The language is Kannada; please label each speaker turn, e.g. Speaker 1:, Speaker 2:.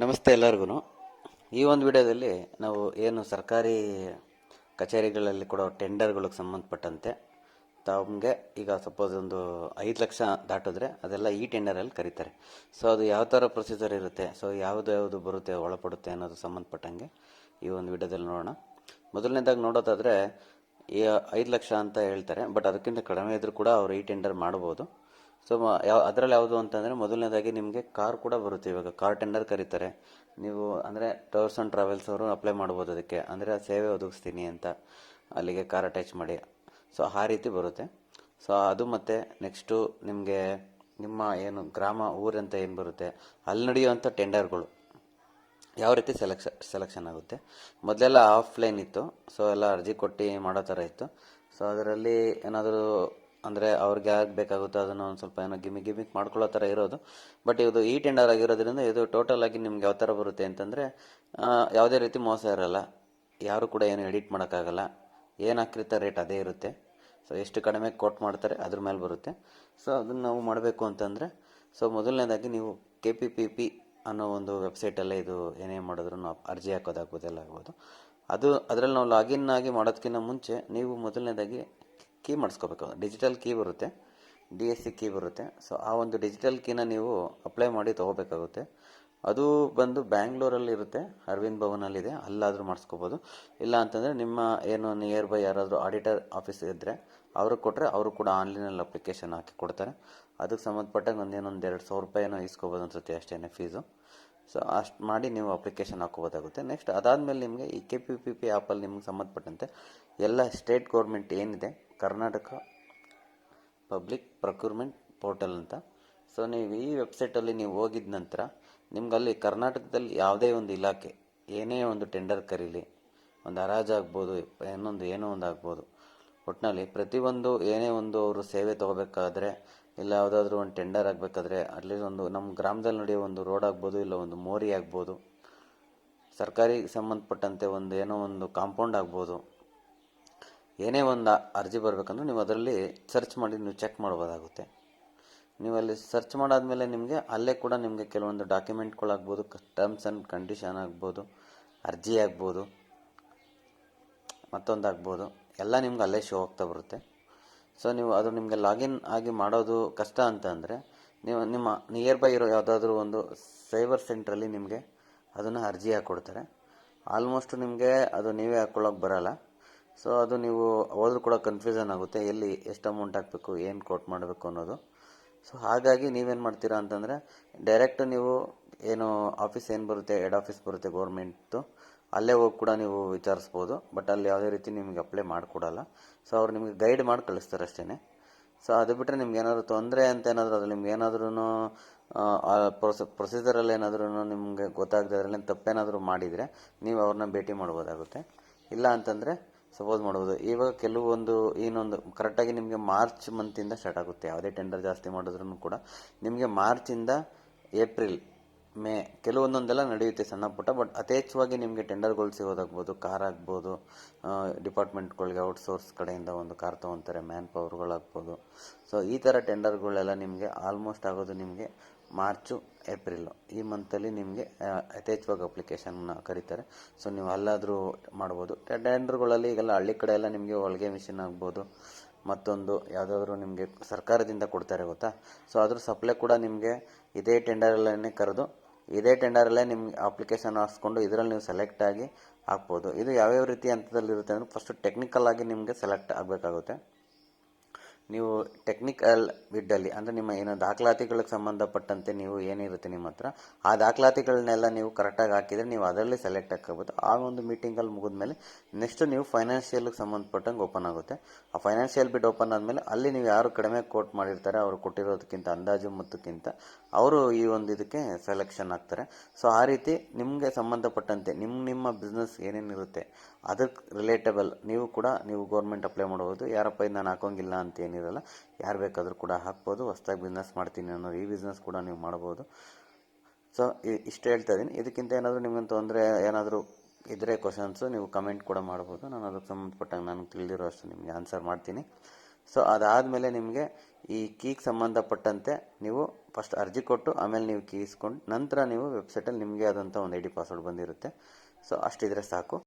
Speaker 1: ನಮಸ್ತೆ ಎಲ್ಲರಿಗೂ ಈ ಒಂದು ವಿಡಿಯೋದಲ್ಲಿ ನಾವು ಏನು ಸರ್ಕಾರಿ ಕಚೇರಿಗಳಲ್ಲಿ ಕೊಡೋ ಟೆಂಡರ್ಗಳಿಗೆ ಸಂಬಂಧಪಟ್ಟಂತೆ ತಮಗೆ ಈಗ ಸಪೋಸ್ ಒಂದು ಐದು ಲಕ್ಷ ದಾಟಿದ್ರೆ ಅದೆಲ್ಲ ಈ ಟೆಂಡರಲ್ಲಿ ಕರೀತಾರೆ. ಸೊ ಅದು ಯಾವ ಥರ ಪ್ರೊಸೀಜರ್ ಇರುತ್ತೆ? ಸೊ ಯಾವುದು ಯಾವುದು ಬರುತ್ತೆ, ಒಳಪಡುತ್ತೆ ಅನ್ನೋದು ಸಂಬಂಧಪಟ್ಟಂಗೆ ಈ ಒಂದು ವಿಡಿಯೋದಲ್ಲಿ ನೋಡೋಣ. ಮೊದಲನೇದಾಗಿ ನೋಡೋದಾದರೆ, ಈ ಐದು ಲಕ್ಷ ಅಂತ ಹೇಳ್ತಾರೆ, ಬಟ್ ಅದಕ್ಕಿಂತ ಕಡಿಮೆ ಇದ್ದರೂ ಕೂಡ ಅವರು ಈ ಟೆಂಡರ್ ಮಾಡ್ಬೋದು. ಸೊ ಯಾವ ಅದರಲ್ಲಿ ಯಾವುದು ಅಂತಂದರೆ ಮೊದಲನೇದಾಗಿ ನಿಮಗೆ ಕಾರ್ ಕೂಡ ಬರುತ್ತೆ ಇವಾಗ. ಕಾರ್ ಟೆಂಡರ್ ಕರೀತಾರೆ. ನೀವು ಅಂದರೆ ಟೂರ್ಸ್ ಆ್ಯಂಡ್ ಟ್ರಾವೆಲ್ಸ್ ಅವರು ಅಪ್ಲೈ ಮಾಡ್ಬೋದು ಅದಕ್ಕೆ. ಅಂದರೆ ಸೇವೆ ಒದಗಿಸ್ತೀನಿ ಅಂತ ಅಲ್ಲಿಗೆ ಕಾರ್ ಅಟ್ಯಾಚ್ ಮಾಡಿ. ಸೊ ಆ ರೀತಿ ಬರುತ್ತೆ. ಸೊ ಅದು ಮತ್ತು ನೆಕ್ಸ್ಟು ನಿಮಗೆ ನಿಮ್ಮ ಏನು ಗ್ರಾಮ ಊರಂತ ಏನು ಬರುತ್ತೆ? ಅಲ್ಲಿ ನಡೆಯುವಂಥ ಟೆಂಡರ್ಗಳು ಯಾವ ರೀತಿ ಸೆಲೆಕ್ಷ ಸೆಲೆಕ್ಷನ್ ಆಗುತ್ತೆ? ಮೊದಲೆಲ್ಲ ಆಫ್ಲೈನ್ ಇತ್ತು. ಸೊ ಎಲ್ಲ ಅರ್ಜಿ ಕೊಟ್ಟು ಮಾಡೋ ಥರ ಇತ್ತು. ಸೊ ಅದರಲ್ಲಿ ಏನಾದರೂ ಅಂದರೆ ಅವ್ರಿಗೆ ಯಾಕೆ ಬೇಕಾಗುತ್ತೋ ಅದನ್ನು ಒಂದು ಸ್ವಲ್ಪ ಏನೋ ಗಿಮಿ ಗಿಮಿಕ್ ಮಾಡ್ಕೊಳ್ಳೋ ಥರ ಇರೋದು. ಬಟ್ ಇದು ಈ ಟೆಂಡರ್ ಆಗಿರೋದ್ರಿಂದ ಇದು ಟೋಟಲ್ ಆಗಿ ನಿಮ್ಗೆ ಯಾವ ಥರ ಬರುತ್ತೆ ಅಂತಂದರೆ ಯಾವುದೇ ರೀತಿ ಮೋಸ ಇರಲ್ಲ. ಯಾರು ಕೂಡ ಏನು ಎಡಿಟ್ ಮಾಡೋಕ್ಕಾಗಲ್ಲ. ಏನು ಹಾಕಿರ್ತಾರೆ ರೇಟ್ ಅದೇ ಇರುತ್ತೆ. ಸೊ ಎಷ್ಟು ಕಡಿಮೆ ಕೋಟ್ ಮಾಡ್ತಾರೆ ಅದ್ರ ಮೇಲೆ ಬರುತ್ತೆ. ಸೊ ಅದನ್ನು ನಾವು ಮಾಡಬೇಕು ಅಂತಂದರೆ ಸೊ ಮೊದಲನೇದಾಗಿ ನೀವು ಕೆ ಪಿ ಪಿ ಪಿ ಅನ್ನೋ ಒಂದು ವೆಬ್ಸೈಟಲ್ಲೇ ಇದು ಏನೇ ಮಾಡಿದ್ರು ನಾವು ಅರ್ಜಿ ಹಾಕೋದಾಗ್ಬೋದು ಎಲ್ಲ ಆಗ್ಬೋದು. ಅದು, ಅದರಲ್ಲಿ ನಾವು ಲಾಗಿನ್ ಆಗಿ ಮಾಡೋದಕ್ಕಿಂತ ಮುಂಚೆ ನೀವು ಮೊದಲನೇದಾಗಿ ಕೀ ಮಾಡಿಸ್ಕೋಬೇಕು ಡಿಜಿಟಲ್ ಕೀ ಬರುತ್ತೆ. ಡಿ ಎಸ್ ಸಿ ಕೀ ಬರುತ್ತೆ. ಸೊ ಆ ಒಂದು ಡಿಜಿಟಲ್ ಕೀನ ನೀವು ಅಪ್ಲೈ ಮಾಡಿ ತೊಗೋಬೇಕಾಗುತ್ತೆ. ಅದು ಬಂದು ಬ್ಯಾಂಗ್ಳೂರಲ್ಲಿ ಇರುತ್ತೆ. ಅರವಿಂದ್ ಭವನಲ್ಲಿದೆ. ಅಲ್ಲಾದರೂ ಮಾಡಿಸ್ಕೋಬೋದು. ಇಲ್ಲ ಅಂತಂದರೆ ನಿಮ್ಮ ಏನು ನಿಯರ್ ಬೈ ಯಾರಾದರೂ ಆಡಿಟರ್ ಆಫೀಸ್ ಇದ್ದರೆ ಅವ್ರಿಗೆ ಕೊಟ್ಟರೆ ಅವರು ಕೂಡ ಆನ್ಲೈನಲ್ಲಿ ಅಪ್ಲಿಕೇಶನ್ ಹಾಕಿ ಕೊಡ್ತಾರೆ. ಅದಕ್ಕೆ ಸಂಬಂಧಪಟ್ಟಾಗ ಒಂದೇನೊಂದು ಎರಡು ಸಾವಿರ ರೂಪಾಯಿ ಏನೋ ಇಸ್ಕೋಬೋದು ಅನ್ಸುತ್ತೆ ಅಷ್ಟೇ ಫೀಸು ಸೊ ಅಷ್ಟು ಮಾಡಿ ನೀವು ಅಪ್ಲಿಕೇಶನ್ ಹಾಕೋಬೋದಾಗುತ್ತೆ ನೆಕ್ಸ್ಟ್ ಅದಾದಮೇಲೆ ನಿಮಗೆ ಈ ಕೆ ಪಿ ಪಿ ಪಿ ಆ್ಯಪಲ್ಲಿ ನಿಮ್ಗೆ ಸಂಬಂಧಪಟ್ಟಂತೆ ಎಲ್ಲ ಸ್ಟೇಟ್ ಗೌರ್ಮೆಂಟ್ ಏನಿದೆ ಕರ್ನಾಟಕ ಪಬ್ಲಿಕ್ ಪ್ರೊಕ್ಯೂರ್ಮೆಂಟ್ ಪೋರ್ಟಲ್ ಅಂತ. ಸೊ ನೀವು ಈ ವೆಬ್ಸೈಟಲ್ಲಿ ನೀವು ಹೋಗಿದ ನಂತರ ನಿಮ್ಗಲ್ಲಿ ಕರ್ನಾಟಕದಲ್ಲಿ ಯಾವುದೇ ಒಂದು ಇಲಾಖೆ, ಏನೇ ಒಂದು ಟೆಂಡರ್ ಕರೀಲಿ, ಒಂದು ಹರಾಜು ಆಗ್ಬೋದು, ಇನ್ನೊಂದು ಏನೋ ಒಂದು ಆಗ್ಬೋದು ಒಟ್ಟಿನಲ್ಲಿ ಪ್ರತಿಯೊಂದು ಏನೇ ಒಂದು ಅವರು ಸೇವೆ ತೊಗೋಬೇಕಾದ್ರೆ, ಇಲ್ಲ ಯಾವುದಾದ್ರೂ ಒಂದು ಟೆಂಡರ್ ಆಗಬೇಕಾದ್ರೆ ಅಟ್ಲೀಸ್ಟ್ ಒಂದು ನಮ್ಮ ಗ್ರಾಮದಲ್ಲಿ ನಡೆಯೋ ಒಂದು ರೋಡ್ ಆಗ್ಬೋದು, ಇಲ್ಲ ಒಂದು ಮೋರಿ ಆಗ್ಬೋದು ಸರ್ಕಾರಿ ಸಂಬಂಧಪಟ್ಟಂತೆ ಒಂದು ಏನೋ ಒಂದು ಕಾಂಪೌಂಡ್ ಆಗ್ಬೋದು ಏನೇ ಒಂದು ಅರ್ಜಿ ಬರಬೇಕಂದ್ರೆ ನೀವು ಅದರಲ್ಲಿ ಸರ್ಚ್ ಮಾಡಿ ನೀವು ಚೆಕ್ ಮಾಡ್ಬೋದಾಗುತ್ತೆ. ನೀವು ಅಲ್ಲಿ ಸರ್ಚ್ ಮಾಡಾದಮೇಲೆ ನಿಮಗೆ ಅಲ್ಲೇ ಕೂಡ ನಿಮಗೆ ಕೆಲವೊಂದು ಡಾಕ್ಯುಮೆಂಟ್ಗಳಾಗ್ಬೋದು ಟರ್ಮ್ಸ್ ಆ್ಯಂಡ್ ಕಂಡೀಷನ್ ಆಗ್ಬೋದು, ಅರ್ಜಿ ಆಗ್ಬೋದು, ಮತ್ತೊಂದು ಆಗ್ಬೋದು, ಎಲ್ಲ ನಿಮ್ಗೆ ಅಲ್ಲೇ ಶೋ ಆಗ್ತಾ ಬರುತ್ತೆ. ಸೊ ನೀವು ಅದು ನಿಮಗೆ ಲಾಗಿನ್ ಆಗಿ ಮಾಡೋದು ಕಷ್ಟ ಅಂತ ಅಂದರೆ, ನೀವು ನಿಮ್ಮ ನಿಯರ್ ಬೈ ಇರೋ ಯಾವುದಾದ್ರೂ ಒಂದು ಸೈಬರ್ ಸೆಂಟ್ರಲ್ಲಿ ನಿಮಗೆ ಅದನ್ನು ಅರ್ಜಿ ಹಾಕ್ಕೊಡ್ತಾರೆ ಆಲ್ಮೋಸ್ಟ್ ನಿಮಗೆ ಅದು ನೀವೇ ಹಾಕ್ಕೊಳ್ಳೋಕೆ ಬರಲ್ಲ. ಸೊ ಅದು ನೀವು ಹೋದ್ರೂ ಕೂಡ ಕನ್ಫ್ಯೂಷನ್ ಆಗುತ್ತೆ. ಎಲ್ಲಿ ಎಷ್ಟು ಅಮೌಂಟ್ ಹಾಕಬೇಕು, ಏನು ಕೋಟ್ ಮಾಡಬೇಕು ಅನ್ನೋದು. ಸೊ ಹಾಗಾಗಿ ನೀವೇನು ಮಾಡ್ತೀರಾ ಅಂತಂದರೆ ಡೈರೆಕ್ಟ್ ನೀವು ಏನು ಆಫೀಸ್ ಏನು ಬರುತ್ತೆ ಹೆಡ್ ಆಫೀಸ್ ಬರುತ್ತೆ ಗೌರ್ಮೆಂಟ್ದು ಅಲ್ಲೇ ಹೋಗಿ ಕೂಡ ನೀವು ವಿಚಾರಿಸ್ಬೋದು. ಬಟ್ ಅಲ್ಲಿ ಯಾವುದೇ ರೀತಿ ನಿಮಗೆ ಅಪ್ಲೈ ಮಾಡಿಕೊಡಲ್ಲ. ಸೊ ಅವ್ರು ನಿಮಗೆ ಗೈಡ್ ಮಾಡಿ ಕಳಿಸ್ತಾರೆ ಅಷ್ಟೇ ಸೊ ಅದು ಬಿಟ್ಟರೆ ನಿಮ್ಗೆ ಏನಾದರೂ ತೊಂದರೆ ಅಂತ ಏನಾದರೂ ಅದ್ರಲ್ಲಿ ನಿಮ್ಗೆ ಏನಾದ್ರೂ ಪ್ರೊಸ ಪ್ರೊಸೀಜರಲ್ಲಿ ಏನಾದ್ರೂ ನಿಮಗೆ ಗೊತ್ತಾಗದೆ ಅದರಲ್ಲಿ ತಪ್ಪೇನಾದರೂ ಮಾಡಿದರೆ, ನೀವು ಅವ್ರನ್ನ ಭೇಟಿ ಮಾಡ್ಬೋದಾಗುತ್ತೆ. ಇಲ್ಲ ಅಂತಂದರೆ ಸಪೋಸ್ ಮಾಡ್ಬೋದು ಇವಾಗ ಕೆಲವೊಂದು ಏನೊಂದು ಕರೆಕ್ಟಾಗಿ ನಿಮಗೆ ಮಾರ್ಚ್ ಮಂತಿಂದ ಸ್ಟಾರ್ಟ್ ಆಗುತ್ತೆ. ಯಾವುದೇ ಟೆಂಡರ್ ಜಾಸ್ತಿ ಮಾಡಿದ್ರೂ ಕೂಡ ನಿಮಗೆ ಮಾರ್ಚಿಂದ ಏಪ್ರಿಲ್ ಮೇ, ಕೆಲವೊಂದೊಂದೆಲ್ಲ ನಡೆಯುತ್ತೆ ಸಣ್ಣ ಪುಟ್ಟ ಬಟ್ ಯಥೇಚ್ಛವಾಗಿ ನಿಮಗೆ ಟೆಂಡರ್ಗಳು ಸಿಗೋದಾಗ್ಬೋದು ಕಾರ್ ಆಗ್ಬೋದು ಡಿಪಾರ್ಟ್ಮೆಂಟ್ಗಳಿಗೆ ಔಟ್ಸೋರ್ಸ್ ಕಡೆಯಿಂದ ಒಂದು ಕಾರ್ ತೊಗೊತಾರೆ ಮ್ಯಾನ್ ಪವರ್ಗಳಾಗ್ಬೋದು ಸೊ ಈ ಥರ ಟೆಂಡರ್ಗಳೆಲ್ಲ ನಿಮಗೆ ಆಲ್ಮೋಸ್ಟ್ ಆಗೋದು ನಿಮಗೆ ಮಾರ್ಚು ಏಪ್ರಿಲು ಈ ಮಂತಲ್ಲಿ ನಿಮಗೆ ಯಥೇಚ್ಛವಾಗಿ ಅಪ್ಲಿಕೇಶನ್ನ ಕರೀತಾರೆ. ಸೊ ನೀವು ಅಲ್ಲಾದರೂ ಮಾಡ್ಬೋದು. ಟೆಂಡರ್ಗಳಲ್ಲಿ ಈಗೆಲ್ಲ ಹಳ್ಳಿ ಕಡೆ ಎಲ್ಲ ನಿಮಗೆ ಹೊಲಿಗೆ ಮಿಷಿನ್ ಆಗ್ಬೋದು. ಮತ್ತೊಂದು ಯಾವುದಾದ್ರೂ ನಿಮಗೆ ಸರ್ಕಾರದಿಂದ ಕೊಡ್ತಾರೆ, ಗೊತ್ತಾ? ಸೊ ಅದ್ರ ಸಪ್ಲೈ ಕೂಡ ನಿಮಗೆ ಇದೇ ಟೆಂಡರಲ್ಲೇ ಕರೆದು ಇದೇ ಟೆಂಡರಲ್ಲೇ ನಿಮ್ಗೆ ಅಪ್ಲಿಕೇಶನ್ ಹಾಕ್ಸ್ಕೊಂಡು ಇದರಲ್ಲಿ ನೀವು ಸೆಲೆಕ್ಟ್ ಆಗಿ ಹಾಕ್ಬೋದು. ಇದು ಯಾವ್ಯಾವ ರೀತಿ ಹಂತದಲ್ಲಿರುತ್ತೆ ಅಂದರೆ ಫಸ್ಟು ಟೆಕ್ನಿಕಲ್ ಆಗಿ ನಿಮಗೆ ಸೆಲೆಕ್ಟ್ ಆಗಬೇಕಾಗುತ್ತೆ. ನೀವು ಟೆಕ್ನಿಕಲ್ ಬಿಡ್ಡಲ್ಲಿ ಅಂದರೆ ನಿಮ್ಮ ಏನೋ ದಾಖಲಾತಿಗಳಿಗೆ ಸಂಬಂಧಪಟ್ಟಂತೆ ನೀವು ಏನಿರುತ್ತೆ ನಿಮ್ಮ ಹತ್ರ, ಆ ದಾಖಲಾತಿಗಳನ್ನೆಲ್ಲ ನೀವು ಕರೆಕ್ಟಾಗಿ ಹಾಕಿದರೆ ನೀವು ಅದರಲ್ಲಿ ಸೆಲೆಕ್ಟ್ ಹಾಕೋಬೋದು ಆ ಒಂದು ಮೀಟಿಂಗಲ್ಲಿ ಮುಗಿದ್ಮೇಲೆ ನೆಕ್ಸ್ಟ್ ನೀವು ಫೈನಾನ್ಷಿಯಲ್ಗೆ ಸಂಬಂಧಪಟ್ಟಂಗೆ ಓಪನ್ ಆಗುತ್ತೆ. ಆ ಫೈನಾನ್ಷಿಯಲ್ ಬಿಡ್ ಓಪನ್ ಆದಮೇಲೆ ಅಲ್ಲಿ ನೀವು ಯಾರು ಕಡಿಮೆ ಕೋಟ್ ಮಾಡಿರ್ತಾರೆ, ಅವರು ಕೊಟ್ಟಿರೋದಕ್ಕಿಂತ ಅಂದಾಜು ಮೊತ್ತಕ್ಕಿಂತ ಅವರು ಈ ಒಂದು ಇದಕ್ಕೆ ಸೆಲೆಕ್ಷನ್ ಆಗ್ತಾರೆ. ಸೊ ಆ ರೀತಿ ನಿಮಗೆ ಸಂಬಂಧಪಟ್ಟಂತೆ ನಿಮ್ಮ ನಿಮ್ಮ ಬಿಸ್ನೆಸ್ ಏನೇನಿರುತ್ತೆ ಅದಕ್ಕೆ ರಿಲೇಟಬಲ್ ನೀವು ಕೂಡ ನೀವು ಗೌರ್ಮೆಂಟ್ ಅಪ್ಲೈ ಮಾಡ್ಬೋದು ಯಾರಪ್ಪ ಇದು ನಾನು ಹಾಕೋಂಗಿಲ್ಲ ಅಂತ ಏನಿರಲ್ಲ. ಯಾರು ಬೇಕಾದರೂ ಕೂಡ ಹಾಕ್ಬೋದು. ಹೊಸ್ದಾಗಿ ಬಿಸ್ನೆಸ್ ಮಾಡ್ತೀನಿ ಅನ್ನೋದು ಈ ಬಿಸ್ನೆಸ್ ಕೂಡ ನೀವು ಮಾಡ್ಬೋದು ಸೊ ಇಷ್ಟು ಹೇಳ್ತಾ ಇದ್ದೀನಿ ಇದಕ್ಕಿಂತ ಏನಾದರೂ ನಿಮಗೆ ತೊಂದರೆ ಏನಾದರೂ ಇದ್ದರೆ ಕ್ವಶನ್ಸು ನೀವು ಕಮೆಂಟ್ ಕೂಡ ಮಾಡ್ಬೋದು ನಾನು ಅದಕ್ಕೆ ಸಂಬಂಧಪಟ್ಟಂಗೆ ನನಗೆ ತಿಳಿದಿರೋ ಅಷ್ಟು ನಿಮಗೆ ಆನ್ಸರ್ ಮಾಡ್ತೀನಿ. ಸೊ ಅದಾದಮೇಲೆ ನಿಮಗೆ ಈ ಕೀಗೆ ಸಂಬಂಧಪಟ್ಟಂತೆ ನೀವು ಫಸ್ಟ್ ಅರ್ಜಿ ಕೊಟ್ಟು, ಆಮೇಲೆ ನೀವು ಕೀ ಇಸ್ಕೊಂಡು, ನಂತರ ನೀವು ವೆಬ್ಸೈಟಲ್ಲಿ ನಿಮಗೆ ಆದಂಥ ಒಂದು ಐ ಡಿ ಪಾಸ್ವರ್ಡ್ ಬಂದಿರುತ್ತೆ. ಸೊ ಅಷ್ಟಿದ್ರೆ ಸಾಕು.